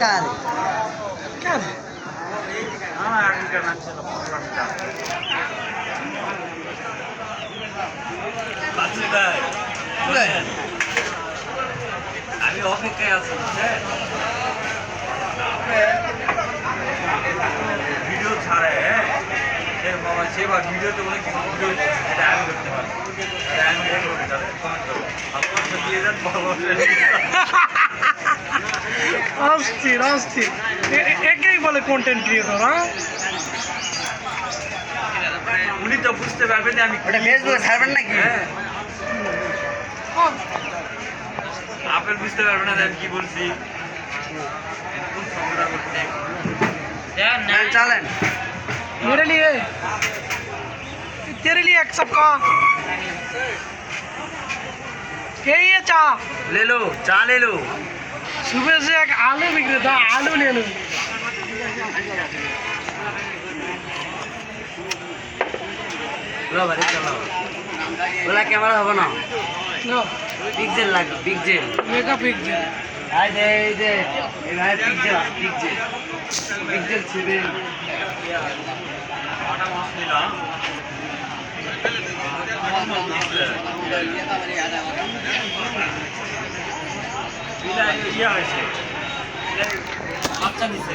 কার। বাচ্চু আমি অপেক্ষায় আছি? ভিডিও ছাড়ে হ্যাঁ সে বাবা সেবার ভিডিওতে বলে কিছু ভিডিও এটা আমি করতে পারি আমি এটা করতে পারি কমেন্ট করো আপনার তো দিয়ে বড় অস্থির অস্থির এ- এ- একেই বলে কন্টেন্ট ক্রিয়েটর হ্যাঁ উনি তো বুঝতে পারবেন যে আমি কি ওটা ফেসবুকে ছাড়বেন নাকি হ্যাঁ হ্যাঁ। আপেল বুঝতে পারবে না যে আমি কি বলছি কোন সংগ্রহ করতে হ্যাঁ, চলেন मेरे लिए तेरे लिए एक सब का यही है चा ले लो चा ले लो শুভেচ্ছা এক আলু বিক্রেতা আলু নিয়ে নেব। ওলা ক্যামেরা হবে না। পিকজেল লাগবে পিকজেল মেগা পিকজেল আই দে দে এই ভাই পিকজেল পিকজেল পিকজেল ইয়া হয়েছে। বাচ্চা দিছে